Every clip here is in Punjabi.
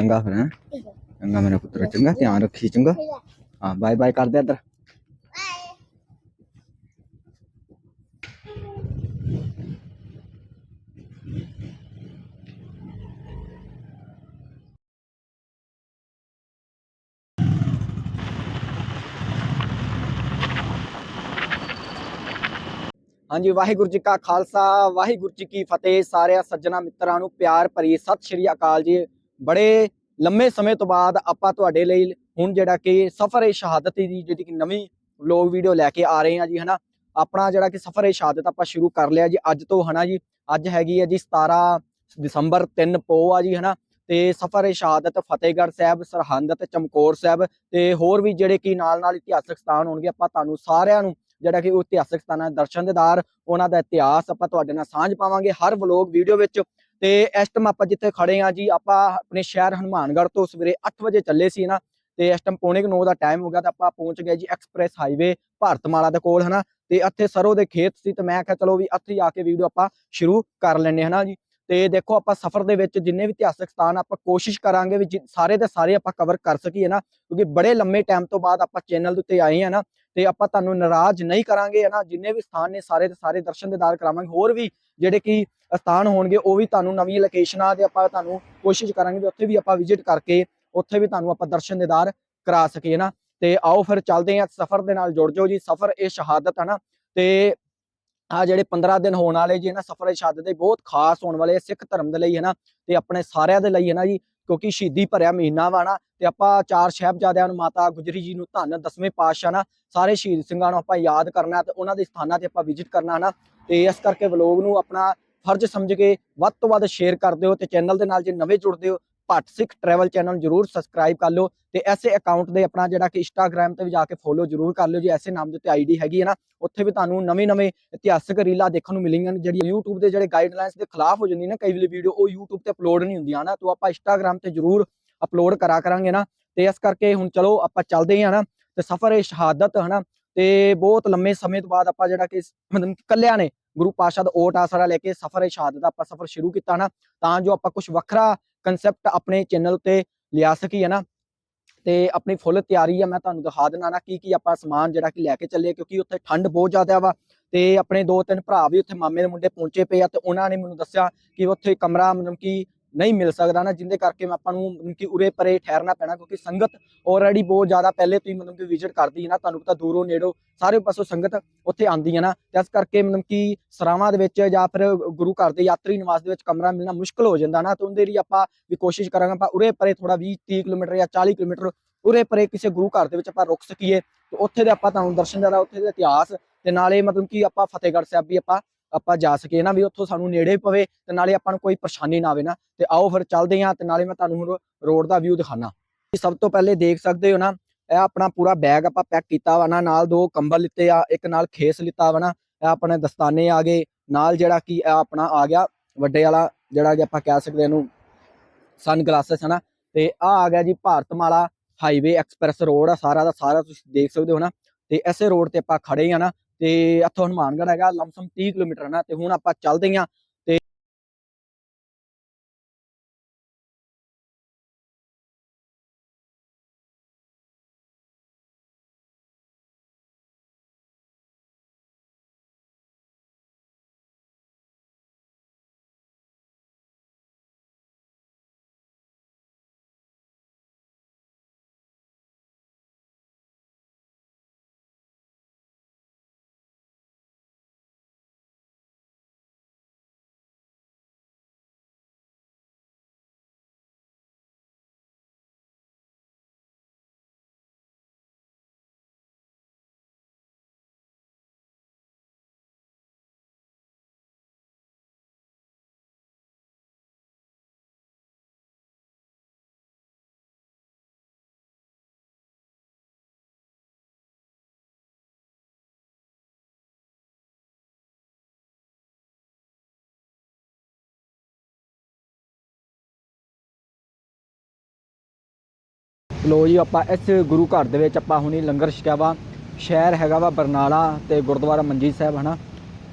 ਬਾਏ ਬਾਏ ਚੱਲ ਚੰਗਾ ਫਿਰ ਹੈਂ ਚੰਗਾ ਮੇਰਾ ਪੁੱਤਰ ਚੰਗਾ ਧਿਆਨ ਰੱਖੀ ਚੰਗਾ ਹਾਂ ਬਾਏ ਬਾਏ ਕਰ ਦੇ ਇੱਧਰ ਹਾਂਜੀ, ਵਾਹਿਗੁਰੂ ਜੀ ਕਾ ਖਾਲਸਾ, ਵਾਹਿਗੁਰੂ ਜੀ ਕੀ ਫਤਿਹ। ਸਾਰਿਆਂ ਸੱਜਣਾ ਮਿੱਤਰਾਂ ਨੂੰ ਪਿਆਰ ਭਰੀ ਸਤਿ ਸ਼੍ਰੀ ਅਕਾਲ ਜੀ। ਬੜੇ ਲੰਮੇ ਸਮੇਂ ਤੋਂ ਬਾਅਦ ਆਪਾਂ ਤੁਹਾਡੇ ਲਈ ਹੁਣ ਜਿਹੜਾ ਕਿ ਸਫਰ ਏ ਸ਼ਹਾਦਤ ਦੀ, ਜਿਹੜੀ ਕਿ ਨਵੀਂ ਵਲੌਗ ਵੀਡੀਓ ਲੈ ਕੇ ਆ ਰਹੇ ਹਾਂ ਜੀ, ਹਨਾ? ਆਪਣਾ ਜਿਹੜਾ ਕਿ ਸਫਰ ਏ ਸ਼ਹਾਦਤ ਆਪਾਂ ਸ਼ੁਰੂ ਕਰ ਲਿਆ ਜੀ, ਅੱਜ ਤੋਂ, ਹਨਾ ਜੀ? ਅੱਜ ਹੈਗੀ ਹੈ ਜੀ 17 ਦਸੰਬਰ 3 ਪੋ ਆ ਜੀ, ਹਨਾ? ਤੇ ਸਫਰ ਏ ਸ਼ਹਾਦਤ ਫਤਿਹਗੜ੍ਹ ਸਾਹਿਬ, ਸਰਹੰਦ ਤੇ ਚਮਕੌਰ ਸਾਹਿਬ ਤੇ ਹੋਰ ਵੀ ਜਿਹੜੇ ਕਿ ਨਾਲ ਨਾਲ ਇਤਿਹਾਸਕ ਸਥਾਨ ਹੋਣਗੇ, ਆਪਾਂ ਤੁਹਾਨੂੰ ਸਾਰਿਆਂ ਨੂੰ ਜਿਹੜਾ ਕਿ ਉਹ ਇਤਿਹਾਸਕ ਸਥਾਨਾਂ ਦੇ ਦਰਸ਼ਨ ਦੇਦਾਰ ਉਹਨਾਂ ਦਾ ਇਤਿਹਾਸ ਆਪਾਂ ਤੁਹਾਡੇ ਨਾਲ ਸਾਂਝ ਪਾਵਾਂਗੇ। ਹਰ ਵਲੌਗ ਵੀਡੀਓ ਵਿੱਚ ਤੇ ਇਸ ਟਾਈਮ ਆਪਾਂ ਜਿੱਥੇ ਖੜੇ ਆ ਜੀ, ਆਪਾਂ ਆਪਣੇ ਸ਼ਹਿਰ ਹਨੂਮਾਨਗੜ੍ਹ ਤੋਂ ਸਵੇਰੇ 8 ਵਜੇ ਚੱਲੇ ਸੀ ਨਾ, ਤੇ ਇਸ ਟਾਈਮ ਪੌਣੇ 9 ਦਾ ਟਾਈਮ ਹੋ ਗਿਆ ਤਾਂ ਆਪਾਂ ਪਹੁੰਚ ਗਏ ਜੀ ਐਕਸਪ੍ਰੈਸ ਹਾਈਵੇ ਭਾਰਤਮਾਲਾ ਦੇ ਕੋਲ, ਹਨਾ। ਤੇ ਇੱਥੇ ਸਰੋਂ ਦੇ ਖੇਤ ਸੀ ਤੇ ਮੈਂ ਕਿਹਾ ਚਲੋ ਵੀ ਇੱਥੇ ਆ ਕੇ ਵੀਡੀਓ ਆਪਾਂ ਸ਼ੁਰੂ ਕਰ ਲੈਣੇ ਹਨਾ ਜੀ। ਤੇ ਦੇਖੋ ਆਪਾਂ ਸਫ਼ਰ ਦੇ ਵਿੱਚ ਜਿੰਨੇ ਵੀ ਇਤਿਹਾਸਕ ਸਥਾਨ ਆਪਾਂ ਕੋਸ਼ਿਸ਼ ਕਰਾਂਗੇ ਵੀ ਜਿ- ਸਾਰੇ ਦੇ ਸਾਰੇ ਆਪਾਂ ਕਵਰ ਕਰ ਸਕੀਏ ਨਾ, ਕਿਉਂਕਿ ਬੜੇ ਲੰਮੇ ਟਾਈਮ ਤੋਂ ਬਾਅਦ ਆਪਾਂ ਚੈਨਲ ਦੇ ਉੱਤੇ ਆਏ ਆ ਨਾ ਤੇ ਆਪਾਂ ਤੁਹਾਨੂੰ ਨਾਰਾਜ਼ ਨਹੀਂ ਕਰਾਂਗੇ, ਹਨਾ? ਜਿੰਨੇ ਵੀ ਸਥਾਨ ਨੇ ਸਾਰੇ ਦੇ ਸਾਰੇ ਦਰਸ਼ਨ ਦੇਦਾਰ ਕਰਾਵਾਂਗੇ। ਹੋਰ ਵੀ ਜਿਹੜੇ ਕਿ ਸਥਾਨ ਹੋਣਗੇ, ਉਹ ਵੀ ਤੁਹਾਨੂੰ ਨਵੀਂ ਲੋਕੇਸ਼ਨਾਂ ਤੇ ਆਪਾਂ ਤੁਹਾਨੂੰ ਕੋਸ਼ਿਸ਼ ਕਰਾਂਗੇ ਵੀ ਉੱਥੇ ਵੀ ਆਪਾਂ ਵਿਜ਼ਿਟ ਕਰਕੇ ਉੱਥੇ ਵੀ ਤੁਹਾਨੂੰ ਆਪਾਂ ਦਰਸ਼ਨ ਦੇਦਾਰ ਕਰਾ ਸਕੀਏ ਨਾ ਤੇ ਆਓ ਫਿਰ ਚੱਲਦੇ ਹਾਂ ਸਫ਼ਰ ਦੇ ਨਾਲ ਜੁੜ ਜਾਓ ਜੀ। ਸਫ਼ਰ ਇਹ ਸ਼ਹਾਦਤ ਹੈ ਨਾ ਤੇ ਆ ਜਿਹੜੇ 15 ਦਿਨ ਹੋਣ ਵਾਲੇ ਜੀ ਨਾ ਸਫ਼ਰ ਇਹ ਸ਼ਹਾਦਤ ਦੇ ਬਹੁਤ ਖਾਸ ਹੋਣ ਵਾਲੇ ਆ ਸਿੱਖ ਧਰਮ ਦੇ ਲਈ ਹੈ ਨਾ ਤੇ ਆਪਣੇ ਸਾਰਿਆਂ ਦੇ ਲਈ ਹੈ ਨਾ ਜੀ? ਕਿਉਂਕਿ ਸ਼ਹੀਦੀ ਭਰਿਆ ਮਹੀਨਾ ਵਾ ਨਾ, ਤੇ ਆਪਾਂ ਚਾਰ ਸਾਹਿਬਜ਼ਾਦਿਆਂ ਨੂੰ ਮਾਤਾ ਗੁਜਰੀ ਜੀ ਨੂੰ ਧੰਨ ਦਸਵੇਂ ਪਾਤਸ਼ਾਹ ਨਾ, ਸਾਰੇ ਸ਼ਹੀਦ ਸਿੰਘਾਂ ਨੂੰ ਆਪਾਂ ਯਾਦ ਕਰਨਾ ਤੇ ਉਹਨਾਂ ਦੇ ਸਥਾਨਾਂ ਤੇ ਆਪਾਂ ਵਿਜ਼ਿਟ ਕਰਨਾ ਨਾ, ਤੇ ਇਸ ਕਰਕੇ ਵਲੋਗ ਨੂੰ ਆਪਣਾ ਫਰਜ਼ ਸਮਝ ਕੇ ਵੱਧ ਤੋਂ ਵੱਧ ਸ਼ੇਅਰ ਕਰ ਦਿਓ ਤੇ ਚੈਨਲ ਦੇ ਨਾਲ ਜੇ ਨਵੇਂ ਜੁੜਦੇ ਹੋ ਭੱਟ ਸਿੱਖ ਟਰੈਵਲ ਚੈਨਲ ਜਰੂਰ ਸਬਸਕ੍ਰਾਈਬ ਕਰ ਲਓ ਤੇ ਐਸੇ ਅਕਾਊਂਟ ਦੇ ਆਪਣਾ ਜਿਹੜਾ ਕਿ ਇੰਸਟਾਗ੍ਰam ਤੇ ਵੀ ਜਾ ਕੇ ਫੋਲੋ ਜਰੂਰ ਕਰ ਲਿਓ ਜੀ, ਐਸੇ ਨਾਮ ਦੇ ਉੱਤੇ ਆਈਡੀ ਹੈਗੀ ਹੈ ਨਾ, ਉੱਥੇ ਵੀ ਤੁਹਾਨੂੰ ਨਵੇਂ ਨਵੇਂ ਇਤਿਹਾਸਕ ਰੀਲਾਂ ਦੇਖਣ ਨੂੰ ਮਿਲਣਗੀਆਂ ਜਿਹੜੀਆਂ YouTube ਦੇ ਜਿਹੜੇ ਗਾਈਡਲਾਈਨਸ ਦੇ ਖਿਲਾਫ ਹੋ ਜਾਂਦੀ ਨਾ, ਕਈ ਵਾਰੀ ਵੀਡੀਓ ਉਹ YouTube ਤੇ ਅਪਲੋਡ ਨਹੀਂ ਹੁੰਦੀਆਂ ਨਾ, ਤੋਂ ਆਪਾਂ Instagram ਤੇ ਜਰੂਰ ਅਪਲੋਡ ਕਰਾ ਕਰਾਂਗੇ ਨਾ, ਤੇ ਇਸ ਕਰਕੇ ਹੁਣ ਚਲੋ ਆਪਾਂ ਚੱਲਦੇ ਹਾਂ ਨਾ, ਤੇ ਸਫ਼ਰ ਇਹ ਸ਼ਹਾਦਤ ਹਨਾ ਤੇ ਬਹੁਤ ਲੰਮੇ ਸਮੇਂ ਤੋਂ ਬਾਅਦ ਆਪਾਂ ਜਿਹੜਾ ਕਿ ਮਤਲਬ ਕਿ ਇਕੱਲਿਆਂ ਨੇ ਗੁਰੂ ਪਾਤਸ਼ਾਹ ਦਾ ਓਟ ਆਸਰਾ ਲੈ ਕੇ ਸਫ਼ਰ ਇਹ ਦਾ ਆਪਾਂ ਸਫ਼ਰ ਸ਼ੁਰੂ ਕੀਤਾ ਨਾ, ਤਾਂ ਜੋ ਆਪਾਂ ਕੁਝ ਵੱਖਰਾ ਕਨਸੈਪਟ ਆਪਣੇ ਚੈਨਲ ਉੱਤੇ ਲਿਆ ਸਕੀਏ ਨਾ। ਤੇ ਆਪਣੀ ਫੁੱਲ ਤਿਆਰੀ ਆ, ਮੈਂ ਤੁਹਾਨੂੰ ਦਿਖਾ ਦਿੰਦਾ ਨਾ ਕੀ ਕੀ ਆਪਾਂ ਸਮਾਨ ਜਿਹੜਾ ਕਿ ਲੈ ਕੇ ਚੱਲੇ ਕਿਉਂਕਿ ਉੱਥੇ ਠੰਡ ਬਹੁਤ ਜ਼ਿਆਦਾ ਵਾ। ਤੇ ਆਪਣੇ ਦੋ ਤਿੰਨ ਭਰਾ ਵੀ ਉੱਥੇ ਮਾਮੇ ਦੇ ਮੁੰਡੇ ਪਹੁੰਚੇ ਪਏ ਆ, ਤੇ ਉਹਨਾਂ ਨੇ ਮੈਨੂੰ ਦੱਸਿਆ ਕਿ ਉੱਥੇ ਕਮਰਾ ਮਤਲਬ ਕਿ ਨਹੀਂ ਮਿਲ ਸਕਦਾ ਨਾ, ਜਿੰਦੇ ਕਰਕੇ ਮੈਂ ਆਪਾਂ ਨੂੰ ਮਤਲਬ ਕਿ ਉਰੇ ਪਰੇ ਠਹਿਰਨਾ ਪੈਣਾ, ਕਿਉਂਕਿ ਸੰਗਤ ਆਲਰੇਡੀ ਬਹੁਤ ਜ਼ਿਆਦਾ ਪਹਿਲੇ ਤੋਂ ਹੀ ਮਤਲਬ ਕਿ ਵਿਜ਼ਿਟ ਕਰਦੀ ਹੈ ਨਾ, ਤੁਹਾਨੂੰ ਪਤਾ ਦੂਰੋਂ ਨੇੜੋਂ ਸਾਰੇ ਪਾਸੋਂ ਸੰਗਤ ਉੱਥੇ ਆਉਂਦੀ ਹੈ ਨਾ, ਤੇ ਇਸ ਕਰਕੇ ਮਤਲਬ ਕਿ ਸਰਾਵਾਂ ਦੇ ਵਿੱਚ ਜਾਂ ਫਿਰ ਗੁਰੂ ਘਰ ਦੇ ਯਾਤਰੀ ਨਿਵਾਸ ਦੇ ਵਿੱਚ ਕਮਰਾ ਮਿਲਣਾ ਮੁਸ਼ਕਲ ਹੋ ਜਾਂਦਾ ਨਾ, ਤੇ ਉਹਦੇ ਲਈ ਆਪਾਂ ਵੀ ਕੋਸ਼ਿਸ਼ ਕਰਾਂਗੇ, ਆਪਾਂ ਉਰੇ ਪਰੇ ਥੋੜਾ 20 30 ਕਿਲੋਮੀਟਰ ਜਾਂ 40 ਕਿਲੋਮੀਟਰ ਉਰੇ ਪਰੇ ਕਿਸੇ ਗੁਰੂ ਘਰ ਦੇ ਵਿੱਚ ਆਪਾਂ ਰੁਕ ਸਕੀਏ, ਤੇ ਉੱਥੇ ਦੇ ਆਪਾਂ ਤੁਹਾਨੂੰ ਦਰਸ਼ਨ ਜ਼ਿਆਦਾ ਉੱਥੇ ਦੇ ਇਤਿਹਾਸ, ਤੇ ਨਾਲੇ ਮਤਲਬ ਕਿ ਆਪਾਂ ਫਤਿਹਗੜ੍ਹ ਸਾਹਿਬ ਵੀ ਆਪਾਂ ਆਪਾਂ ਜਾ ਸਕੀਏ ਨਾ ਵੀ ਉੱਥੋਂ ਸਾਨੂੰ ਨੇੜੇ ਪਵੇ ਤੇ ਨਾਲੇ ਆਪਾਂ ਨੂੰ ਕੋਈ ਪਰੇਸ਼ਾਨੀ ਨਾ ਆਵੇ ਨਾ। ਤੇ ਆਓ ਫਿਰ ਚੱਲਦੇ ਹਾਂ ਤੇ ਨਾਲੇ ਮੈਂ ਤੁਹਾਨੂੰ ਹੁਣ ਰੋਡ ਦਾ ਵਿਊ ਦਿਖਾਣਾ ਸਭ ਤੋਂ ਪਹਿਲੇ ਦੇਖ ਸਕਦੇ ਹੋ ਨਾ, ਇਹ ਆਪਣਾ ਪੂਰਾ ਬੈਗ ਆਪਾਂ ਪੈਕ ਕੀਤਾ ਵਾ ਨਾ, ਨਾਲ ਦੋ ਕੰਬਲ ਲਿੱਤੇ ਆ, ਇੱਕ ਨਾਲ ਖੇਸ ਲਿੱਤਾ ਵਾ ਨਾ, ਇਹ ਆਪਣੇ ਦਸਤਾਨੇ ਆ ਗਏ, ਨਾਲ ਜਿਹੜਾ ਕਿ ਇਹ ਆਪਣਾ ਆ ਗਿਆ ਵੱਡੇ ਵਾਲਾ, ਜਿਹੜਾ ਕਿ ਆਪਾਂ ਕਹਿ ਸਕਦੇ ਇਹਨੂੰ ਸਨ ਗਲਾਸਸ ਹੈ ਨਾ ਤੇ ਆ ਆ ਗਿਆ ਜੀ ਭਾਰਤਮਾਲਾ ਹਾਈਵੇ ਐਕਸਪ੍ਰੈਸ ਰੋਡ ਆ, ਸਾਰਾ ਦਾ ਸਾਰਾ ਤੁਸੀਂ ਦੇਖ ਸਕਦੇ ਹੋ ਨਾ। ਤੇ ਐਸੇ ਰੋਡ ਤੇ ਆਪਾਂ ਖੜੇ ਆ ਨਾ ਤੇ ਇੱਥੋਂ ਹਨੂਮਾਨਗੜ੍ਹ ਹੈਗਾ ਲਮਸਮ 30 ਕਿਲੋਮੀਟਰ ਹੈ ਨਾ ਤੇ ਹੁਣ ਆਪਾਂ ਚੱਲਦੇ ਹਾਂ ਲੋ ਜੀ, ਆਪਾਂ ਇਸ ਗੁਰੂ ਘਰ ਦੇ ਵਿੱਚ ਆਪਾਂ ਹੁਣੀ ਲੰਗਰ ਛਕਿਆ ਵਾ। ਸ਼ਹਿਰ ਹੈਗਾ ਵਾ ਬਰਨਾਲਾ ਤੇ ਗੁਰਦੁਆਰਾ ਮੰਜੀ ਸਾਹਿਬ, ਹਨਾ?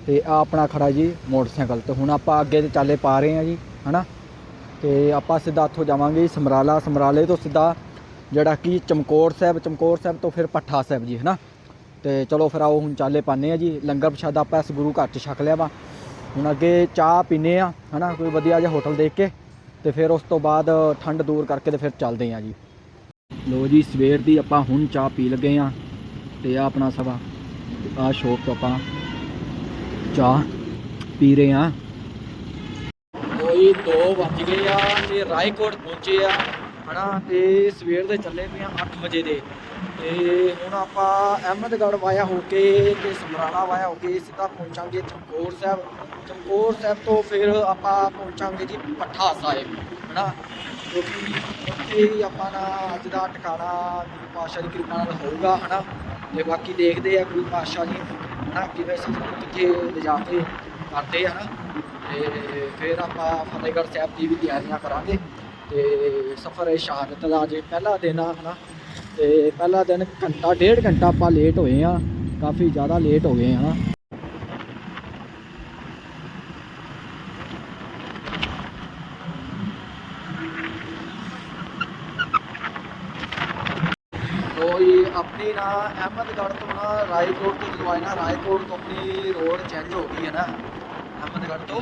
ਤੇ ਆ ਆਪਣਾ ਖੜਾ ਜੀ ਮੋਟਰਸਾਈਕਲ ਤੇ। ਹੁਣ ਆਪਾਂ ਅੱਗੇ ਤੇ ਚਾਲੇ ਪਾ ਰਹੇ ਆ ਜੀ, ਹਨਾ? ਤੇ ਆਪਾਂ ਸਿੱਧਾ ਉੱਥੋਂ ਜਾਵਾਂਗੇ ਸਮਰਾਲਾ। ਸਮਰਾਲੇ ਤੋਂ ਸਿੱਧਾ ਜਿਹੜਾ ਕਿ ਚਮਕੌਰ ਸਾਹਿਬ ਚਮਕੌਰ ਸਾਹਿਬ ਤੋਂ ਫਿਰ ਪੱਠਾ ਸਾਹਿਬ ਜੀ, ਹਨਾ? ਤੇ ਚਲੋ ਫਿਰ ਆਓ, ਹੁਣ ਚਾਲੇ ਪਾਣੇ ਆ ਜੀ। ਲੰਗਰ ਪ੍ਰਸ਼ਾਦਾ ਆਪਾਂ ਇਸ ਗੁਰੂ ਘਰ ਚ ਛਕ ਲਿਆ ਵਾ। ਹੁਣ ਅੱਗੇ ਚਾਹ ਪੀਨੇ ਆ ਹਨਾ? ਕੋਈ ਵਧੀਆ ਜਿਹਾ ਹੋਟਲ ਦੇਖ ਕੇ ਤੇ ਫਿਰ ਉਸ ਤੋਂ ਬਾਅਦ ਠੰਡ ਦੂਰ ਕਰਕੇ ਤੇ ਫਿਰ ਚੱਲਦੇ ਆ ਜੀ। ਲੋ ਜੀ, ਸਵੇਰ ਦੀ ਆਪਾਂ ਹੁਣ ਚਾਹ ਪੀ ਲੱਗੇ ਆ ਤੇ ਆ ਆਪਣਾ ਸਵਾ ਆ ਸ਼ੋਪ ਤੋਂ ਆਪਾਂ ਚਾਹ ਪੀ ਰਹੇ ਆ। ਕੋਈ 2 ਵੱਜ ਗਏ ਆ ਤੇ ਰਾਏਕੋਟ ਪਹੁੰਚੇ ਆ, ਹਨਾ, ਤੇ ਸਵੇਰ ਦੇ ਚੱਲੇ ਪਏ ਆ 8 ਵਜੇ ਦੇ। ਤੇ ਹੁਣ ਆਪਾਂ ਅਹਿਮਦਗੜ੍ਹ ਵਾਇਆ ਹੋ ਕੇ ਤੇ ਸਮਰਾਲਾ ਵਾਇਆ ਹੋ ਕੇ ਸਿੱਧਾ ਪਹੁੰਚਾਂਗੇ ਚਮਕੌਰ ਸਾਹਿਬ। ਚਮਕੌਰ ਸਾਹਿਬ ਤੋਂ ਫਿਰ ਆਪਾਂ ਪਹੁੰਚਾਂਗੇ ਜੀ ਪੱਠਾ ਸਾਹਿਬ, ਹਨਾ। ਕਿਉਂਕਿ ਉੱਥੇ ਹੀ ਆਪਾਂ ਨਾ ਅੱਜ ਦਾ ਟਿਕਾਣਾ ਗੁਰੂ ਪਾਤਸ਼ਾਹ ਦੀ ਕਿਰਪਾ ਨਾਲ ਹੋਊਗਾ, ਹਨਾ? ਤੇ ਬਾਕੀ ਦੇਖਦੇ ਆ ਗੁਰੂ ਪਾਤਸ਼ਾਹ ਜੀ, ਹਨਾ, ਕਿਵੇਂ ਸਾਨੂੰ ਕਿੱਥੇ ਲਿਜਾ ਕੇ ਕਰਦੇ ਆ ਨਾ ਤੇ ਫਿਰ ਆਪਾਂ ਫਤਿਹਗੜ੍ਹ ਸਾਹਿਬ ਦੀ ਵੀ ਤਿਆਰੀਆਂ ਕਰਾਂਗੇ। ਤੇ ਸਫ਼ਰ ਹੈ ਸ਼ਹਾਦਤ ਦਾ ਅੱਜ ਪਹਿਲਾ ਦਿਨ ਆ, ਹਨਾ? ਤੇ ਪਹਿਲਾ ਦਿਨ ਘੰਟਾ, ਡੇਢ ਘੰਟਾ ਆਪਾਂ ਲੇਟ ਹੋਏ ਆ, ਕਾਫੀ ਜ਼ਿਆਦਾ ਲੇਟ ਹੋ ਗਏ ਆ ਕੋਈ ਆਪਣੀ ਨਾ ਅਹਿਮਦਗੜ੍ਹ ਤੋਂ ਨਾ ਰਾਏਕੋਟ ਤੋਂ ਜਦੋਂ ਆਏ ਨਾ, ਰਾਏਕੋਟ ਤੋਂ ਆਪਣੀ ਰੋਡ ਚੇਂਜ ਹੋ ਗਈ ਹੈ ਨਾ, ਅਹਿਮਦਗੜ੍ਹ ਤੋਂ।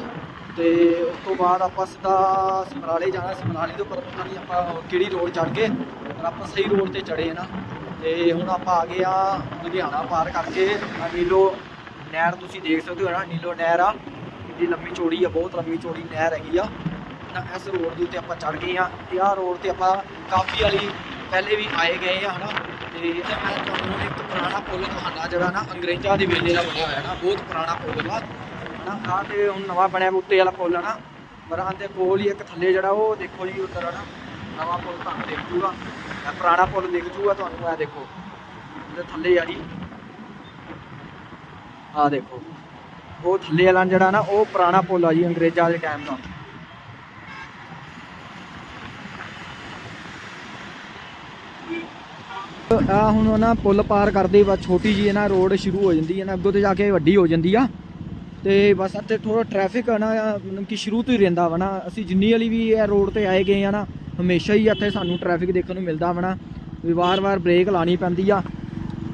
ਤੇ ਉਸ ਤੋਂ ਬਾਅਦ ਆਪਾਂ ਸਿੱਧਾ ਸਮਰਾਲੇ ਜਾਣਾ, ਸਮਰਾਲੇ ਤੋਂ ਪਰ ਪਤਾ ਨਹੀਂ ਆਪਾਂ ਕਿਹੜੀ ਰੋਡ ਚੜ ਗਏ, ਪਰ ਆਪਾਂ ਸਹੀ ਰੋਡ ਤੇ ਚੜੇ ਆ ਨਾ। ਤੇ ਹੁਣ ਆਪਾਂ ਆ ਗਏ ਆ ਲੁਧਿਆਣਾ ਪਾਰ ਕਰਕੇ ਨੀਲੋ ਨਹਿਰ ਤੁਸੀਂ ਦੇਖ ਸਕਦੇ ਹੋ ਨਾ, ਨੀਲੋ ਨਹਿਰ ਆ। ਕਿੰਨੀ ਲੰਮੀ ਚੌੜੀ ਆ, ਬਹੁਤ ਲੰਮੀ ਚੌੜੀ ਨਹਿਰ ਹੈਗੀ ਆ। ਨਾ ਇਸ ਰੋਡ ਦੇ ਉੱਤੇ ਆਪਾਂ ਚੜ ਗਏ ਆ ਤੇ ਆਹ ਰੋਡ ਤੇ ਆਪਾਂ ਕਾਫੀ ਵਾਲੀ ਪਹਿਲੇ ਵੀ ਆਏ ਗਏ ਆ ਹਨਾ ਤੇ ਮੈਂ ਤੁਹਾਨੂੰ ਇੱਕ ਪੁਰਾਣਾ ਪੁਲ ਦਿਖਾਣਾ ਜਿਹੜਾ ਨਾ ਅੰਗਰੇਜ਼ਾਂ ਦੇ ਵੇਲੇ ਦਾ ਬਣਿਆ ਹੋਇਆ ਨਾ, ਬਹੁਤ ਪੁਰਾਣਾ ਪੁਲ ਆ। ਹਨਾ, ਆਹ ਤੇ ਹੁਣ ਨਵਾਂ ਬਣਿਆ ਉੱਤੇ ਵਾਲਾ ਪੁਲ ਆ ਨਾ ਮਰਾਂ ਦੇ ਕੋਲ ਹੀ ਇੱਕ ਥੱਲੇ ਜਿਹੜਾ ਉਹ ਦੇਖੋ ਜੀ ਉੱਧਰ ਆ ਨਾ, ਨਵਾਂ ਪੁੱਲ ਤੁਹਾਨੂੰ ਦਿਖ ਜੂਗਾ। ਪੁਰਾਣਾ ਪੁਲ ਦਿਖ ਜੂਗਾ ਤੁਹਾਨੂੰ ਇਹ ਦੇਖੋ। ਇਹਦੇ ਥੱਲੇ ਆ ਜੀ। ਆਹ ਦੇਖੋ। ਉਹ ਥੱਲੇ ਵਾਲਾ ਜਿਹੜਾ ਨਾ, ਉਹ ਪੁਰਾਣਾ ਪੁਲ ਆ ਜੀ ਅੰਗਰੇਜ਼ਾਂ ਦੇ ਟਾਈਮ ਦਾ ਆ ਹੁਣ ਨਾ ਪੁੱਲ ਪਾਰ ਕਰਦੇ ਬਸ, ਛੋਟੀ ਜੀ ਨਾ ਰੋਡ ਸ਼ੁਰੂ ਹੋ ਜਾਂਦੀ ਹੈ ਨਾ, ਅੱਗੋਂ ਤੇ ਜਾ ਕੇ ਵੱਡੀ ਹੋ ਜਾਂਦੀ ਆ। ਤੇ ਬਸ ਇੱਥੇ ਥੋੜਾ ਟ੍ਰੈਫਿਕ ਆ ਨਾ, ਮਤਲਬ ਕਿ ਸ਼ੁਰੂ ਤੋਂ ਹੀ ਰਹਿੰਦਾ ਵਾ ਨਾ। ਅਸੀਂ ਜਿੰਨੀ ਵਾਲੀ ਵੀ ਇਹ ਰੋਡ ਤੇ ਆਏ ਗਏ ਆ ਨਾ, ਹਮੇਸ਼ਾ ਹੀ ਇੱਥੇ ਸਾਨੂੰ ਟ੍ਰੈਫਿਕ ਦੇਖਣ ਨੂੰ ਮਿਲਦਾ ਵਾ ਨਾ। ਵੀ ਵਾਰ-ਵਾਰ ਬ੍ਰੇਕ ਲਾਣੀ ਪੈਂਦੀ ਆ।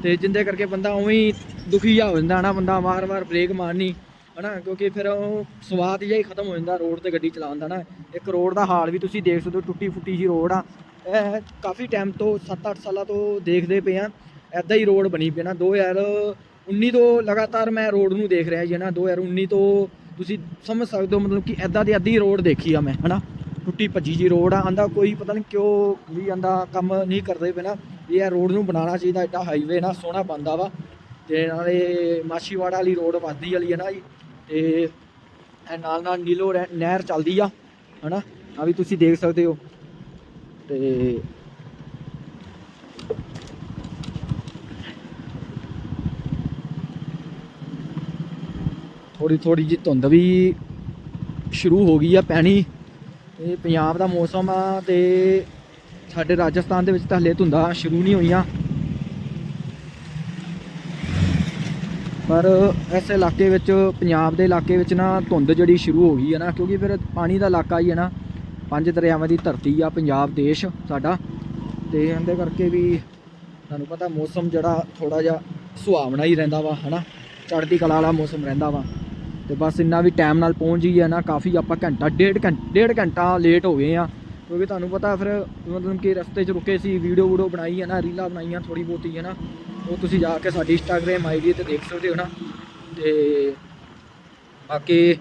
ਤੇ ਜਿੰਦੇ ਕਰਕੇ ਬੰਦਾ ਉਵੇਂ ਦੁਖੀ ਜਾ ਹੋ ਜਾਂਦਾ ਨਾ, ਬੰਦਾ ਵਾਰ-ਵਾਰ ਬ੍ਰੇਕ ਮਾਰਨੀ, ਹਨਾ? ਕਿਉਂਕਿ ਫਿਰ ਉਹ ਸਵਾਦ ਜਿਹਾ ਹੀ ਖਤਮ ਹੋ ਜਾਂਦਾ ਰੋਡ ਤੇ ਗੱਡੀ ਚਲਾਉਣ ਦਾ ਨਾ। ਇੱਕ ਰੋਡ ਦਾ ਹਾਲ ਵੀ ਤੁਸੀਂ ਦੇਖ ਸਕਦੇ ਹੋ ਟੁੱਟੀ ਫੁੱਟੀ ਜੀ ਰੋਡ ਆ। ਇਹ ਕਾਫੀ ਟਾਈਮ ਤੋਂ 7-8 ਸਾਲਾਂ ਤੋਂ ਦੇਖਦੇ ਪਏ ਆ ਐਦਾਂ ਹੀ ਰੋਡ ਬਣੀ ਪਈ ਨਾ। 2019 ਤੋਂ ਲਗਾਤਾਰ ਮੈਂ ਰੋਡ ਨੂੰ ਦੇਖ ਰਿਹਾ ਜੀ ਨਾ। 2019 ਤੋਂ ਤੁਸੀਂ ਸਮਝ ਸਕਦੇ ਹੋ, ਮਤਲਬ ਕਿ ਐਦਾਂ ਦੀ ਅੱਧੀ ਰੋਡ ਦੇਖੀ ਆ ਮੈਂ ਹਨਾ ਟੁੱਟੀ ਭੱਜੀ ਜੀ ਰੋਡ ਆ। ਆਂਦਾ ਕੋਈ ਪਤਾ ਨਹੀਂ ਕਿਉਂ ਵੀ ਆਂਦਾ ਕੰਮ ਨਹੀਂ ਕਰਦੇ ਪਏ ਨਾ। ਇਹ ਰੋਡ ਨੂੰ ਬਣਾਉਣਾ ਚਾਹੀਦਾ ਐਡਾ ਹਾਈਵੇ ਨਾ, ਸੋਹਣਾ ਬੰਦਾ ਵਾ। ਤੇ ਨਾਲੇ ਮਾਛੀਵਾੜਾ ਵਾਲੀ ਰੋਡ ਵੱਧਦੀ ਵਾਲੀ ਹੈ ਨਾ ਜੀ। ਤੇ ਨਾਲ ਨਾਲ ਨੀਲੋ ਰਹਿ- ਨਹਿਰ ਚੱਲਦੀ ਆ ਹਨਾ ਆ ਵੀ ਤੁਸੀਂ ਦੇਖ ਸਕਦੇ ਹੋ। ਤੇ ਥੋੜੀ ਥੋੜੀ ਜੀ ਧੁੰਦ ਵੀ ਸ਼ੁਰੂ ਹੋ ਗਈ ਆ ਪੈਣੀ। ਇਹ ਪੰਜਾਬ ਦਾ ਮੌਸਮ ਆ ਤੇ ਸਾਡੇ ਰਾਜਸਥਾਨ ਦੇ ਵਿੱਚ ਤਾਂ ਹਲੇ ਧੁੰਦਾਂ ਸ਼ੁਰੂ ਨਹੀਂ ਹੋਈਆਂ। ਪਰ ਇਸ ਇਲਾਕੇ ਵਿੱਚ, ਪੰਜਾਬ ਦੇ ਇਲਾਕੇ ਵਿੱਚ ਨਾ ਧੁੰਦ ਜਿਹੜੀ ਸ਼ੁਰੂ ਹੋ ਗਈ ਹੈ ਨਾ, ਕਿਉਂਕਿ ਫਿਰ ਪਾਣੀ ਦਾ ਇਲਾਕਾ ਹੀ ਹੈ ਨਾ। ਪੰਜ ਦਰਿਆਵਾਂ ਦੀ ਧਰਤੀ ਆ ਪੰਜਾਬ ਦੇਸ਼ ਸਾਡਾ। ਤੇ ਇਹਦੇ ਕਰਕੇ ਵੀ ਤੁਹਾਨੂੰ ਪਤਾ ਮੌਸਮ ਜਿਹੜਾ ਥੋੜਾ ਜਿਹਾ ਸੁਹਾਵਣਾ ਹੀ ਰਹਿੰਦਾ ਵਾ, ਹਨਾ? ਚੜ੍ਹਦੀ ਕਲਾ ਵਾਲਾ ਮੌਸਮ ਰਹਿੰਦਾ ਵਾ। ਤੇ ਬਸ ਇੰਨਾ ਵੀ ਟਾਈਮ ਨਾਲ ਪਹੁੰਚ ਗਈ ਹੈ ਨਾ, ਕਾਫੀ ਆਪਾਂ ਘੰਟਾ, ਡੇਢ ਘੰਟਾ ਡੇਢ ਘੰਟਾ ਲੇਟ ਹੋ ਗਏ ਆ। ਕਿਉਂਕਿ ਤੁਹਾਨੂੰ ਪਤਾ ਫਿਰ ਮਤਲਬ ਕਿ ਰਸਤੇ 'ਚ ਰੁਕੇ ਸੀ ਵੀਡੀਓ ਵੀਡੀਓ ਬਣਾਈ ਹੈ ਨਾ, ਰੀਲਾਂ ਬਣਾਈਆਂ ਥੋੜੀ ਬਹੁਤੀ ਹੈ ਨਾ ਉਹ ਤੁਸੀਂ ਜਾ ਕੇ ਸਾਡੀ ਇੰਸਟਾਗ੍ਰam ਆਈਡੀ ਤੇ ਦੇਖ ਸਕਦੇ ਹੋ ਨਾ। ਤੇ ਬਾਕੀ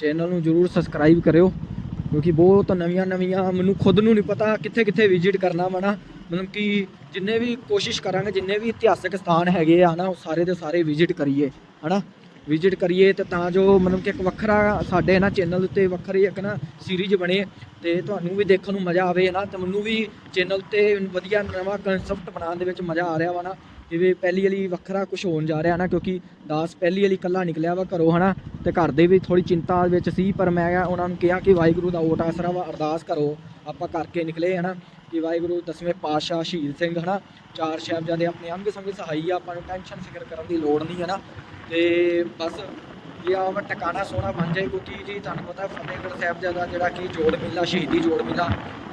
ਚੈਨਲ ਨੂੰ ਜਰੂਰ ਸਬਸਕ੍ਰਾਈਬ ਕਰਿਓ। ਕਿਉਂਕਿ ਬਹੁਤ ਨਵੀਆਂ ਨਵੀਆਂ ਮੈਨੂੰ ਖੁਦ ਨੂੰ ਨਹੀਂ ਪਤਾ ਕਿੱਥੇ ਕਿੱਥੇ ਵਿਜ਼ਿਟ ਕਰਨਾ ਵਾ ਨਾ। ਮਤਲਬ ਕਿ ਜਿੰਨੇ ਵੀ ਕੋਸ਼ਿਸ਼ ਕਰਾਂਗੇ, ਜਿੰਨੇ ਵੀ ਇਤਿਹਾਸਕ ਸਥਾਨ ਹੈਗੇ ਆ ਨਾ, ਉਹ ਸਾਰੇ ਦੇ ਸਾਰੇ ਵਿਜ਼ਿਟ ਕਰੀਏ, ਹਨਾ? ਵਿਜ਼ਿਟ ਕਰੀਏ ਤੇ ਤਾਂ ਜੋ ਮਤਲਬ ਕਿ ਇੱਕ ਵੱਖਰਾ ਸਾਡੇ ਨਾ ਚੈਨਲ ਉੱਤੇ ਵੱਖਰੀ ਇੱਕ ਨਾ ਸੀਰੀਜ਼ ਬਣੇ ਤੇ ਤੁਹਾਨੂੰ ਵੀ ਦੇਖਣ ਨੂੰ ਮਜ਼ਾ ਆਵੇ ਨਾ ਤੇ ਮੈਨੂੰ ਵੀ ਚੈਨਲ ਤੇ ਵਧੀਆ ਨਵਾਂ ਕਨਸੈਪਟ ਬਣਾਉਣ ਦੇ ਵਿੱਚ ਮਜ਼ਾ ਆ ਰਿਹਾ ਵਾ ਨਾ। ਜਿਵੇਂ ਪਹਿਲੀ ਵਾਲੀ ਵੱਖਰਾ ਕੁਝ ਹੋਣ ਜਾ ਰਿਹਾ ਨਾ, ਕਿਉਂਕਿ ਦਾਸ ਪਹਿਲੀ ਵਾਲੀ ਇਕੱਲਾ ਨਿਕਲਿਆ ਵਾ ਘਰੋਂ, ਹਨਾ? ਤੇ ਘਰ ਦੇ ਵੀ ਥੋੜੀ ਚਿੰਤਾ ਵਿੱਚ ਸੀ, ਪਰ ਮੈਂ ਉਹਨਾਂ ਨੂੰ ਕਿਹਾ ਕਿ ਵਾਹਿਗੁਰੂ ਦਾ ਓਟ ਆਸਰਾ ਵਾ, ਅਰਦਾਸ ਕਰੋ, ਆਪਾਂ ਕਰਕੇ ਨਿਕਲੇ, ਹਨਾ? ਕਿ ਵਾਹਿਗੁਰੂ ਦਸਵੇਂ ਪਾਤਸ਼ਾਹ ਸ਼ਹੀਦ ਸਿੰਘ, ਹਨਾ? ਚਾਰ ਸਾਹਿਬਜ਼ਾਦੇ ਆਪਣੇ ਅੰਗ ਸੰਗ ਸਹਾਈ ਆ, ਆਪਾਂ ਨੂੰ ਟੈਨਸ਼ਨ ਫਿਕਰ ਕਰਨ ਦੀ ਲੋੜ ਨਹੀਂ, ਹਨਾ? ਤੇ ਬਸ, ਇਹ ਆਹ ਵਾ ਟਿਕਾਣਾ ਸੋਹਣਾ ਬਣ ਜਾਏ, ਕਿਉਂਕਿ ਜੀ ਤੁਹਾਨੂੰ ਪਤਾ ਫਤਿਹਗੜ੍ਹ ਸਾਹਿਬ ਦਾ ਜਿਹੜਾ ਕਿ ਜੋੜ ਮੇਲਾ, ਸ਼ਹੀਦੀ ਜੋੜ ਮੇਲਾ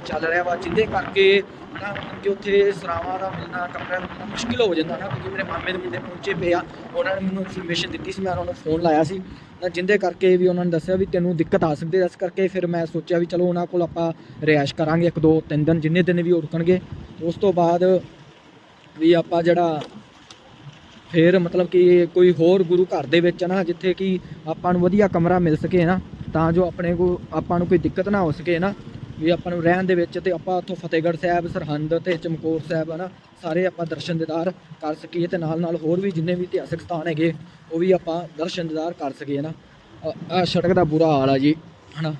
ਚੱਲ ਰਿਹਾ ਵਾ, ਜਿਹਦੇ ਕਰਕੇ ਹਨਾ, ਕਿ ਉੱਥੇ ਸਰਾਵਾਂ ਦਾ ਮਿਲਣਾ ਕਮਰਾ ਮਿਲਣਾ ਮੁਸ਼ਕਿਲ ਹੋ ਜਾਂਦਾ ਨਾ ਕਿਉਂਕਿ ਮੇਰੇ ਮਾਮੇ ਦੇ ਮੁੰਡੇ ਪਹੁੰਚੇ ਪਏ ਆ, ਉਹਨਾਂ ਨੇ ਮੈਨੂੰ ਇਨਫੋਰਮੇਸ਼ਨ ਦਿੱਤੀ ਸੀ, ਮੈਂ ਉਹਨਾਂ ਨੂੰ ਫੋਨ ਲਾਇਆ ਸੀ। ਨਾ ਜਿੰਦੇ ਕਰਕੇ ਵੀ ਉਹਨਾਂ ਨੇ ਦੱਸਿਆ ਵੀ ਤੈਨੂੰ ਦਿੱਕਤ ਆ ਸਕਦੀ ਹੈ, ਇਸ ਕਰਕੇ ਫਿਰ ਮੈਂ ਸੋਚਿਆ ਵੀ ਚਲੋ ਉਹਨਾਂ ਕੋਲ ਆਪਾਂ ਰਿਹਾਇਸ਼ ਕਰਾਂਗੇ ਇੱਕ, ਦੋ, ਤਿੰਨ ਦਿਨ, ਜਿੰਨੇ ਦਿਨ ਵੀ ਉਹ ਰੁਕਣਗੇ। ਉਸ ਤੋਂ ਬਾਅਦ ਵੀ ਆਪਾਂ ਜਿਹੜਾ ਫਿਰ ਮਤਲਬ ਕਿ ਕੋਈ ਹੋਰ ਗੁਰੂ ਘਰ ਦੇ ਵਿੱਚ ਨਾ, ਜਿੱਥੇ ਕਿ ਆਪਾਂ ਨੂੰ ਵਧੀਆ ਕਮਰਾ ਮਿਲ ਸਕੇ ਨਾ, ਤਾਂ ਜੋ ਆਪਣੇ ਕੋ, ਆਪਾਂ ਨੂੰ ਕੋਈ ਦਿੱਕਤ ਨਾ ਹੋ ਸਕੇ ਨਾ ਵੀ ਆਪਾਂ ਨੂੰ ਰਹਿਣ ਦੇ ਵਿੱਚ ਤੇ ਆਪਾਂ ਉੱਥੋਂ ਫਤਿਹਗੜ੍ਹ ਸਾਹਿਬ, ਸਰਹੰਦ ਤੇ ਚਮਕੌਰ ਸਾਹਿਬ ਹਨਾ, ਸਾਰੇ ਆਪਾਂ ਦਰਸ਼ਨ ਦੀਦਾਰ ਕਰ ਸਕੀਏ ਤੇ ਨਾਲ ਨਾਲ ਹੋਰ ਵੀ ਜਿੰਨੇ ਵੀ ਇਤਿਹਾਸਕ ਸਥਾਨ ਹੈਗੇ, ਉਹ ਵੀ ਆਪਾਂ ਦਰਸ਼ਨ ਦੀਦਾਰ ਕਰ ਸਕੀਏ ਨਾ। ਆ ਸੜਕ ਦਾ ਬੁਰਾ ਹਾਲ ਆ ਜੀ, ਹਨਾ।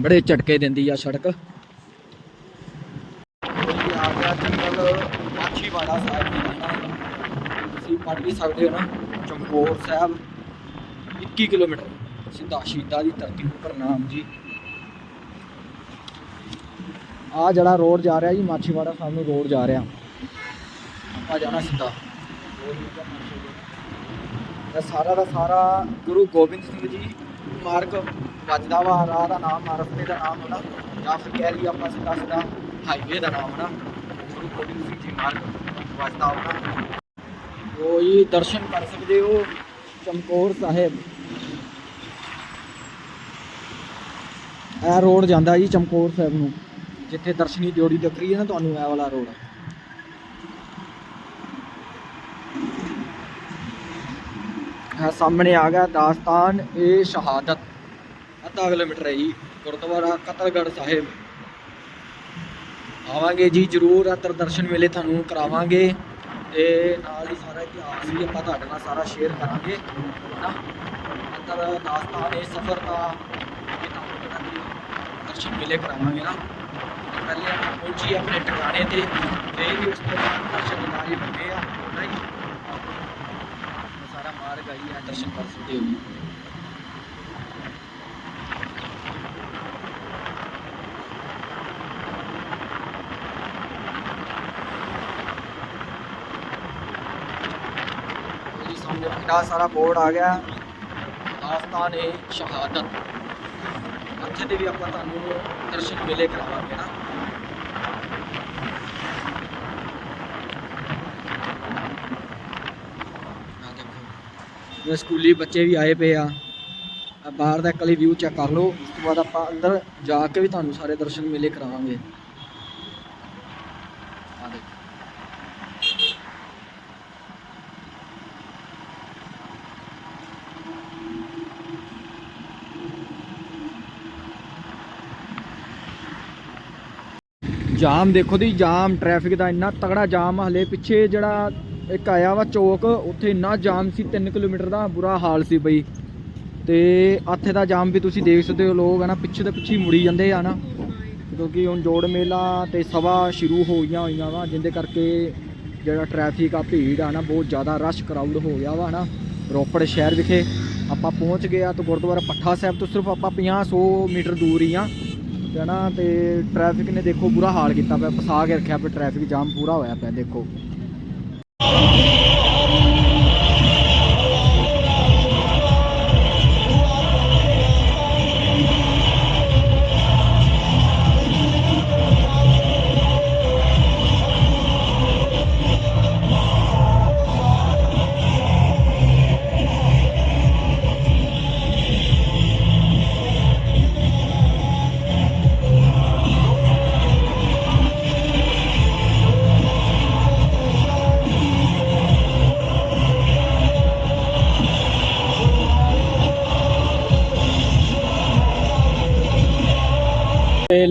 ਬੜੇ ਝਟਕੇ ਦਿੰਦੀ ਆ ਸੜਕ। ਆ ਗਿਆ ਜੰਗਲ ਮਾਛੀਵਾੜਾ ਸਾਹਿਬ ਦੀ ਹਨਾ। ਤੁਸੀਂ ਪੜ੍ਹ ਵੀ ਸਕਦੇ ਹੋ ਨਾ, ਚਮਕੌਰ ਸਾਹਿਬ 21 ਕਿਲੋਮੀਟਰ, ਸਿੱਧਾ ਸ਼ਹੀਦਾਂ ਦੀ ਧਰਤੀ ਉੱਪਰ ਨਾਮ ਜੀ। ਆ ਜਿਹੜਾ ਰੋਡ ਜਾ ਰਿਹਾ ਜੀ, ਮਾਛੀਵਾੜਾ ਸਾਹਿਬ ਨੂੰ ਰੋਡ ਜਾ ਰਿਹਾ। ਆਪਾਂ ਜਾਣਾ ਸਿੱਧਾ। ਇਹ ਸਾਰਾ ਦਾ ਸਾਰਾ ਗੁਰੂ ਗੋਬਿੰਦ ਸਿੰਘ ਜੀ, ਮਾਰਗ ਵੱਜਦਾ ਵਾ, ਰਾਹ ਦਾ ਨਾਮ, ਰਸਤੇ ਦਾ ਨਾਮ ਹੋਣਾ, ਜਾਂ ਫਿਰ ਕਹਿ ਲਈ ਆਪਾਂ ਸਿੱਧਾ ਸਿੱਧਾ ਹਾਈਵੇ ਦਾ ਨਾਮ ਹੋਣਾ, ਗੁਰੂ ਗੋਬਿੰਦ ਸਿੰਘ ਜੀ ਮਾਰਗ ਵੱਜਦਾ ਹੋਣਾ। ਉਹ ਇਹ ਦਰਸ਼ਨ ਕਰ ਸਕਦੇ ਹੋ, ਚਮਕੌਰ ਸਾਹਿਬ। ਇਹ ਰੋਡ ਜਾਂਦਾ ਜੀ ਚਮਕੌਰ ਸਾਹਿਬ ਨੂੰ। ਜਿੱਥੇ ਦਰਸ਼ਨੀ ਦਿਓੜੀ ਦਿਖ ਰਹੀ ਹੈ ਨਾ, ਤੁਹਾਨੂੰ ਇਹ ਵਾਲਾ ਰੋਡ ਆ। ਸਾਹਮਣੇ ਆ ਗਿਆ ਦਾਸਤਾਨ, ਇਹ ਸ਼ਹਾਦਤ। ਅੱਧਾ ਕਿਲੋਮੀਟਰ ਹੈ ਜੀ, ਗੁਰਦੁਆਰਾ ਕਤਲਗੜ੍ਹ ਸਾਹਿਬ। ਆਵਾਂਗੇ ਜੀ ਜਰੂਰ ਅੰਦਰ ਦਰਸ਼ਨ ਵੇਲੇ ਤੁਹਾਨੂੰ ਕਰਾਵਾਂਗੇ। ਤੇ ਨਾਲ ਹੀ ਸਾਰਾ ਇਤਿਹਾਸ ਵੀ ਆਪਾਂ ਤੁਹਾਡੇ ਨਾਲ ਸਾਰਾ ਸ਼ੇਅਰ ਕਰਾਂਗੇ। ਨਾ ਅੰਦਰ ਦਾਸਤਾਨ, ਇਹ ਸਫ਼ਰ ਦਾ ਦਰਸ਼ਨ ਵੇਲੇ ਕਰਾਵਾਂਗੇ ਨਾ। ਪਹਿਲੇ ਆਪਾਂ ਪਹੁੰਚੀ ਆਪਣੇ ਟਿਕਾਣੇ ਤੇ ਤੇ ਵੀ ਉਸ ਤੋਂ ਬਾਅਦ ਦਰਸ਼ਨ ਦਿਦਾਰੀ ਬੰਦੇ ਆ ਨਹੀਂ ਸਾਰਾ ਮਾਰਗ ਆਈ ਹੈ ਦਰਸ਼ਨ ਕਰ ਸਕਦੇ ਹੋ ਜੀ ਇਹ ਜੀ ਸਾਹਮਣੇ ਵੱਡਾ ਸਾਰਾ ਬੋਰਡ ਆ ਗਿਆ ਆਸਤਾਨ ਏ ਸ਼ਹਾਦਤ ਇੱਥੇ ਦੇ ਵੀ ਆਪਾਂ ਤੁਹਾਨੂੰ ਦਰਸ਼ਨ ਮੇਲੇ ਕਰਾਵਾਂਗੇ ਨਾ ਆ ਜਿਵੇਂ ਸਕੂਲੀ ਬੱਚੇ ਵੀ ਆਏ ਪਏ ਆ ਬਾਹਰ ਦਾ ਇਕੱਲੀ ਵਿਊ ਚੈੱਕ ਕਰ ਲਓ ਉਸ ਤੋਂ ਬਾਅਦ ਆਪਾਂ ਅੰਦਰ ਜਾ ਕੇ ਵੀ ਤੁਹਾਨੂੰ ਸਾਰੇ ਦਰਸ਼ਨ ਮੇਲੇ ਕਰਾਵਾਂਗੇ। ਜਾਮ ਦੇਖੋ ਦੀ ਜਾਮ ਟ੍ਰੈਫਿਕ ਦਾ ਇੰਨਾ ਤਗੜਾ ਜਾਮ ਆ, ਹਲੇ ਪਿੱਛੇ ਜਿਹੜਾ ਇੱਕ ਆਇਆ ਵਾ ਚੌਕ, ਉੱਥੇ ਇੰਨਾ ਜਾਮ ਸੀ 3 ਕਿਲੋਮੀਟਰ ਦਾ ਬੁਰਾ ਹਾਲ ਸੀ ਬਈ। ਤੇ ਇੱਥੇ ਦਾ ਜਾਮ ਵੀ ਤੁਸੀਂ ਦੇਖ ਸਕਦੇ ਹੋ, ਲੋਕ ਹਨਾ ਪਿੱਛੇ ਦੇ ਪਿੱਛੇ ਹੀ ਮੁੜੀ ਜਾਂਦੇ ਆ ਨਾ। ਕਿਉਂਕਿ ਹੁਣ ਜੋੜ ਮੇਲਾ ਤੇ ਸਭਾ ਸ਼ੁਰੂ ਹੋ ਗਈਆਂ ਹੋਈਆਂ ਵਾ, ਜਿੰਦੇ ਕਰਕੇ ਜਿਹੜਾ ਟ੍ਰੈਫਿਕ ਆ, ਭੀੜ ਆ ਨਾ, ਬਹੁਤ ਜ਼ਿਆਦਾ ਰਸ਼ ਕਰਾਊਡ ਹੋ ਗਿਆ ਵਾ ਹਨਾ ਰੋਪੜ ਸ਼ਹਿਰ ਵਿਖੇ ਆਪਾਂ ਪਹੁੰਚ ਗਏ ਆ ਤੇ ਗੁਰਦੁਆਰਾ ਪੱਠਾ ਸਾਹਿਬ ਤੋਂ ਸਿਰਫ ਆਪਾਂ 50 ਮੀਟਰ ਦੂਰ ਹੀ ਆ। ਤੇ ਨਾ, ਤੇ ਟ੍ਰੈਫਿਕ ਨੇ ਦੇਖੋ ਬੁਰਾ ਹਾਲ ਕੀਤਾ ਪਿਆ, ਫਸਾ ਕੇ ਰੱਖਿਆ ਪਿਆ ਟ੍ਰੈਫਿਕ ਜਾਮ ਪੂਰਾ ਹੋਇਆ ਪਿਆ, ਦੇਖੋ। ਤੇ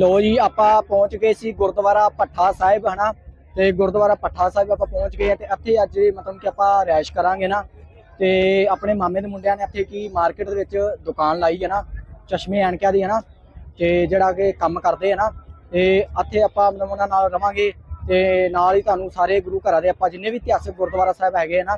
ਲੋ ਜੀ, ਆਪਾਂ ਪਹੁੰਚ ਗਏ ਸੀ ਗੁਰਦੁਆਰਾ ਪੱਠਾ ਸਾਹਿਬ, ਹਨਾ? ਤੇ ਗੁਰਦੁਆਰਾ ਪੱਠਾ ਸਾਹਿਬ ਆਪਾਂ ਪਹੁੰਚ ਗਏ ਆ ਤੇ ਇੱਥੇ ਅੱਜ ਮਤਲਬ ਕਿ ਆਪਾਂ ਰਿਹਾਇਸ਼ ਕਰਾਂਗੇ ਨਾ। ਤੇ ਆਪਣੇ ਮਾਮੇ ਦੇ ਮੁੰਡਿਆਂ ਨੇ ਇੱਥੇ ਕੀ ਮਾਰਕੀਟ ਦੇ ਵਿੱਚ ਦੁਕਾਨ ਲਾਈ ਹੈ ਨਾ, ਚਸ਼ਮੇ ਐਨਕਿਆਂ ਦੀ ਹੈ ਨਾ ਤੇ ਜਿਹੜਾ ਕਿ ਕੰਮ ਕਰਦੇ ਹੈ ਨਾ, ਤੇ ਇੱਥੇ ਆਪਾਂ ਮਤਲਬ ਉਹਨਾਂ ਨਾਲ ਰਵਾਂਗੇ ਤੇ ਨਾਲ ਹੀ ਤੁਹਾਨੂੰ ਸਾਰੇ ਗੁਰੂ ਘਰਾਂ ਦੇ ਆਪਾਂ ਜਿੰਨੇ ਵੀ ਇਤਿਹਾਸਕ ਗੁਰਦੁਆਰਾ ਸਾਹਿਬ ਹੈਗੇ ਆ ਨਾ,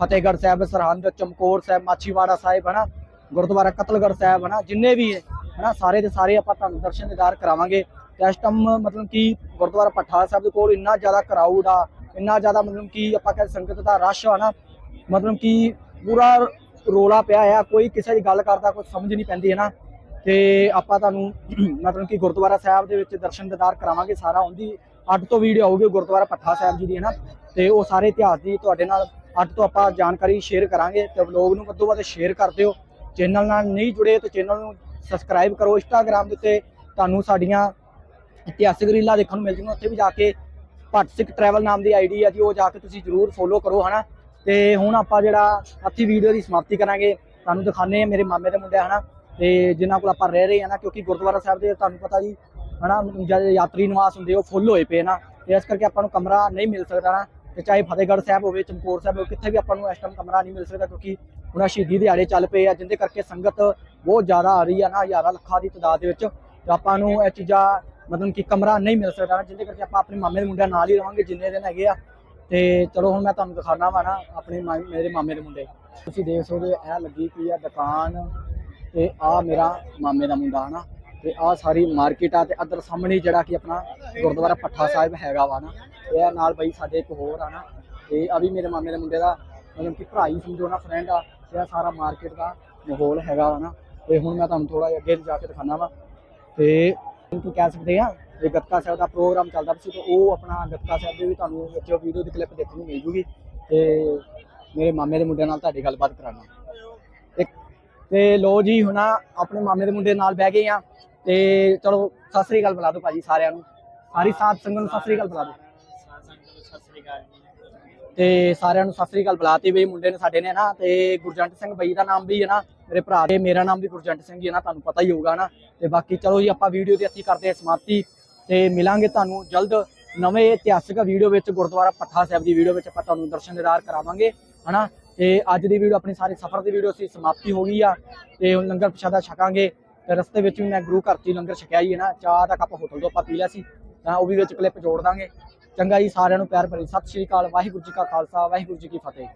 ਫਤਿਹਗੜ੍ਹ ਸਾਹਿਬ, ਸਰਹੰਦ, ਚਮਕੌਰ ਸਾਹਿਬ, ਮਾਛੀਵਾੜਾ ਸਾਹਿਬ, ਹਨਾ? ਗੁਰਦੁਆਰਾ ਕਤਲਗੜ੍ਹ ਸਾਹਿਬ, ਹਨਾ? ਜਿੰਨੇ ਵੀ ਹਨਾ, ਸਾਰੇ ਦੇ ਸਾਰੇ ਆਪਾਂ ਤੁਹਾਨੂੰ ਦਰਸ਼ਨ ਦੀਦਾਰ ਕਰਾਵਾਂਗੇ। ਤੇ ਇਸ ਟਾਈਮ ਮਤਲਬ ਕਿ ਗੁਰਦੁਆਰਾ ਪੱਠਾ ਸਾਹਿਬ ਦੇ ਕੋਲ ਇੰਨਾ ਜ਼ਿਆਦਾ ਕਰਾਊਡ ਆ, ਇੰਨਾ ਜ਼ਿਆਦਾ ਮਤਲਬ ਕਿ ਆਪਾਂ ਕਹਿੰਦੇ ਸੰਗਤ ਦਾ ਰਸ਼ ਆ ਨਾ, ਮਤਲਬ ਕਿ ਪੂਰਾ ਰੋਲਾ ਪਿਆ ਆ, ਕੋਈ ਕਿਸੇ ਦੀ ਗੱਲ ਕਰਦਾ, ਕੋਈ ਸਮਝ ਨਹੀਂ ਪੈਂਦੀ ਹੈ ਨਾ ਤੇ ਆਪਾਂ ਤੁਹਾਨੂੰ ਮਤਲਬ ਕਿ ਗੁਰਦੁਆਰਾ ਸਾਹਿਬ ਦੇ ਵਿੱਚ ਦਰਸ਼ਨ ਦਿਦਾਰ ਕਰਾਵਾਂਗੇ ਸਾਰਾ, ਉਹਦੀ ਅੱਡ ਤੋਂ ਵੀਡੀਓ ਆਊਗੀ ਗੁਰਦੁਆਰਾ ਪੱਠਾ ਸਾਹਿਬ ਜੀ ਦੀ ਹੈ ਨਾ ਤੇ ਉਹ ਸਾਰੇ ਇਤਿਹਾਸ ਦੀ ਤੁਹਾਡੇ ਨਾਲ ਅੱਡ ਤੋਂ ਆਪਾਂ ਜਾਣਕਾਰੀ ਸ਼ੇਅਰ ਕਰਾਂਗੇ, ਤੇ ਵਲੋਗ ਨੂੰ ਵੱਧੋ ਵੱਧ ਸ਼ੇਅਰ ਕਰ ਦਿਓ। ਚੈਨਲ ਨਾਲ ਨਹੀਂ ਜੁੜੇ ਤਾਂ ਚੈਨਲ ਨੂੰ ਸਬਸਕ੍ਰਾਈਬ ਕਰੋ ਇੰਸਟਾਗ੍ਰam ਦੇ ਉੱਤੇ, ਤੁਹਾਨੂੰ ਸਾਡੀਆਂ ਇਤਿਹਾਸਿਕ ਰੀਲਾਂ ਦੇਖਣ ਨੂੰ ਮਿਲ ਜੂਗੀਆਂ ਉੱਥੇ ਵੀ ਜਾ ਕੇ ਭੱਟ ਸਿੱਖ ਟਰੈਵਲ ਨਾਮ ਦੀ ਆਈਡੀ ਆ ਜੀ, ਉਹ ਜਾ ਕੇ ਤੁਸੀਂ ਜਰੂਰ ਫੋਲੋ ਕਰੋ, ਹਨਾ? ਤੇ ਹੁਣ ਆਪਾਂ ਜਿਹੜਾ ਅੱਥੀ ਵੀਡੀਓ ਦੀ ਸਮਾਪਤੀ ਕਰਾਂਗੇ। ਤੁਹਾਨੂੰ ਦਿਖਾਣੇ ਆ ਮੇਰੇ ਮਾਮੇ ਦੇ ਮੁੰਡੇ, ਹਨਾ? ਤੇ ਜਿਨ੍ਹਾਂ ਕੋਲ ਆਪਾਂ ਰਹਿ ਰਹੇ ਆ ਨਾ, ਕਿਉਂਕਿ ਗੁਰਦੁਆਰਾ ਸਾਹਿਬ ਦੇ ਤੁਹਾਨੂੰ ਪਤਾ ਜੀ, ਹਨਾ? ਜਦ ਯਾਤਰੀ ਨਿਵਾਸ ਹੁੰਦੇ, ਉਹ ਫੁੱਲ ਹੋਏ ਪਏ ਨਾ। ਤੇ ਇਸ ਕਰਕੇ ਆਪਾਂ ਨੂੰ ਕਮਰਾ ਨਹੀਂ ਮਿਲ ਸਕਦਾ ਨਾ ਤੇ ਚਾਹੇ ਫਤਿਹਗੜ੍ਹ ਸਾਹਿਬ ਹੋਵੇ, ਚਮਕੌਰ ਸਾਹਿਬ ਹੋਵੇ, ਕਿੱਥੇ ਵੀ ਆਪਾਂ ਨੂੰ ਇਸ ਟਾਈਮ ਕਮਰਾ ਨਹੀਂ ਮਿਲ ਸਕਦਾ ਕਿਉਂਕਿ ਹੁਣ ਸ਼ਹੀਦੀ ਦਿਹਾੜੇ ਚੱਲ ਪਏ ਆ, ਜਿੰਦੇ ਕਰਕੇ ਸੰਗਤ ਬਹੁਤ ਜ਼ਿਆਦਾ ਆ ਰਹੀ ਆ ਨਾ, ਹਜ਼ਾਰਾਂ ਲੱਖਾਂ ਦੀ ਤਾਦਾਦ ਦੇ ਵਿੱਚ। ਤੇ ਆਪਾਂ ਨੂੰ ਇਹ ਚੀਜ਼ਾਂ ਮਤਲਬ ਕਿ ਕਮਰਾ ਨਹੀਂ ਮਿਲ ਸਕਦਾ ਨਾ, ਜਿੰਦੇ ਕਰਕੇ ਆਪਾਂ ਆਪਣੇ ਮਾਮੇ ਦੇ ਮੁੰਡਿਆਂ ਨਾਲ ਹੀ ਰਵਾਂਗੇ ਜਿੰਨੇ ਦਿਨ ਹੈਗੇ ਆ। ਤੇ ਚਲੋ ਹੁਣ ਮੈਂ ਤੁਹਾਨੂੰ ਦਿਖਾਣਾ ਵਾ ਨਾ, ਆਪਣੇ ਮਾ- ਮੇਰੇ ਮਾਮੇ ਦੇ ਮੁੰਡੇ। ਤੁਸੀਂ ਦੇਖ ਸਕਦੇ ਹੋ, ਇਹ ਲੱਗੀ ਪਈ ਆ ਦੁਕਾਨ ਤੇ ਆ ਮੇਰਾ ਮਾਮੇ ਦਾ ਮੁੰਡਾ, ਹਨਾ? ਤੇ ਆ ਸਾਰੀ ਮਾਰਕੀਟ ਆ ਤੇ ਅੰਦਰ ਸਾਹਮਣੇ ਜਿਹੜਾ ਕਿ ਆਪਣਾ ਗੁਰਦੁਆਰਾ ਪੱਠਾ ਸਾਹਿਬ ਹੈਗਾ ਵਾ ਨਾ, ਤੇ ਇਹ ਨਾਲ ਬਈ ਸਾਡੇ ਇੱਕ ਹੋਰ ਆ ਨਾ, ਤੇ ਆ ਵੀ ਮੇਰੇ ਮਾਮੇ ਦੇ ਮੁੰਡੇ ਦਾ, ਮਤਲਬ ਕਿ ਭਰਾ ਹੀ ਸਮਝੋ ਨਾ ਫਰੈਂਡ ਆ, ਤੇ ਇਹ ਸਾਰਾ ਮਾਰਕੀਟ ਦਾ ਮਾਹੌਲ ਹੈਗਾ ਵਾ ਨਾ, ਤੇ ਹੁਣ ਮੈਂ ਤੁਹਾਨੂੰ ਥੋੜਾ ਜਿਹਾ ਅੱਗੇ ਜਾ ਕੇ ਦਿਖਾਣਾ ਵਾ, ਤੇ ਕੀ ਕਹਿ ਸਕਦੇ ਆ ਇਹ ਗੱਤਕਾ ਸਾਹਿਬ ਦਾ ਪ੍ਰੋਗਰਾਮ ਚੱਲਦਾ ਪਿਆ ਸੀ, ਤੇ ਉਹ ਆਪਣਾ ਗੱਤਕਾ ਸਾਹਿਬ ਦੇ ਵੀ ਤੁਹਾਨੂੰ ਵਿੱਚ ਵੀਡੀਓ ਦੀ ਕਲਿੱਪ ਦੇਖਣ ਨੂੰ ਮਿਲ ਜੂਗੀ, ਤੇ ਮੇਰੇ ਮਾਮੇ ਦੇ ਮੁੰਡੇ ਨਾਲ ਤੁਹਾਡੀ ਗੱਲਬਾਤ ਕਰਾਂਗਾ। ਇੱਕ, ਤੇ ਲੋ ਜੀ, ਹੁਣ ਆਪਣੇ ਮਾਮੇ ਦੇ ਮੁੰਡੇ ਨਾਲ ਬਹਿ ਗਏ ਆ ਤੇ ਚਲੋ, ਸਤਿ ਸ੍ਰੀ ਅਕਾਲ ਬੁਲਾ ਦਿਓ ਭਾਜੀ ਸਾਰਿਆਂ ਨੂੰ। ਸਾਰੀ ਸਾਥ ਸੰਗਤ ਨੂੰ ਸਤਿ ਸ੍ਰੀ ਅਕਾਲ ਬੁਲਾ ਦਿਓ। ਤੇ ਸਾਰਿਆਂ ਨੂੰ ਸਤਿ ਸ੍ਰੀ ਅਕਾਲ ਬੁਲਾਤੀ ਬਈ, ਮੁੰਡੇ ਨੇ ਸਾਡੇ ਨੇ ਨਾ, ਤੇ ਗੁਰਜੰਟ ਸਿੰਘ ਬਈ ਦਾ ਨਾਮ ਵੀ ਹੈ ਨਾ, ਮੇਰੇ ਭਰਾ ਦੇ, ਮੇਰਾ ਨਾਮ ਵੀ ਗੁਰਜੰਟ ਸਿੰਘ ਹੀ ਹੈ ਨਾ, ਤੁਹਾਨੂੰ ਪਤਾ ਹੀ ਹੋਊਗਾ ਨਾ। ਤੇ ਬਾਕੀ ਚਲੋ ਜੀ, ਆਪਾਂ ਵੀਡੀਓ ਦੀ ਅੱਛੀ ਕਰਦੇ ਹਾਂ ਸਮਾਪਤੀ। ਤੇ ਮਿਲਾਂਗੇ ਤੁਹਾਨੂੰ ਜਲਦ ਨਵੇਂ ਇਤਿਹਾਸਿਕ ਵੀਡੀਓ ਵਿੱਚ, ਗੁਰਦੁਆਰਾ ਪੱਠਾ ਸਾਹਿਬ ਦੀ ਵੀਡੀਓ ਵਿੱਚ ਆਪਾਂ ਤੁਹਾਨੂੰ ਦਰਸ਼ਨ ਦਿਦਾਰ ਕਰਾਵਾਂਗੇ, ਹਨਾ? ਤੇ ਅੱਜ ਦੀ ਵੀਡੀਓ, ਆਪਣੀ ਸਾਰੇ ਸਫ਼ਰ ਦੀ ਵੀਡੀਓ ਸੀ ਸਮਾਪਤੀ ਹੋ ਗਈ ਆ, ਤੇ ਹੁਣ ਲੰਗਰ ਪ੍ਰਸ਼ਾਦਾ ਛਕਾਂਗੇ। ਰਸਤੇ ਵਿੱਚ ਵੀ ਮੈਂ ਗੁਰੂ ਘਰ 'ਚ ਲੰਗਰ ਛਕਿਆ ਹੀ ਹੈ ਨਾ, ਚਾਹ ਦਾ ਕੱਪ ਹੋਟਲ ਤੋਂ ਆਪਾਂ ਪੀ ਲਿਆ ਸੀ, ਤਾਂ ਉਹ ਵੀ ਵਿੱਚ ਕਲਿੱਪ ਜੋੜ ਦਾਂਗੇ। ਚੰਗਾ ਜੀ ਸਾਰਿਆਂ ਨੂੰ ਪਿਆਰ ਭਰੀ ਸਤਿ ਸ਼੍ਰੀ ਅਕਾਲ, ਵਾਹਿਗੁਰੂ ਜੀ ਕਾ ਖਾਲਸਾ, ਵਾਹਿਗੁਰੂ ਜੀ ਕੀ ਫਤਿਹ।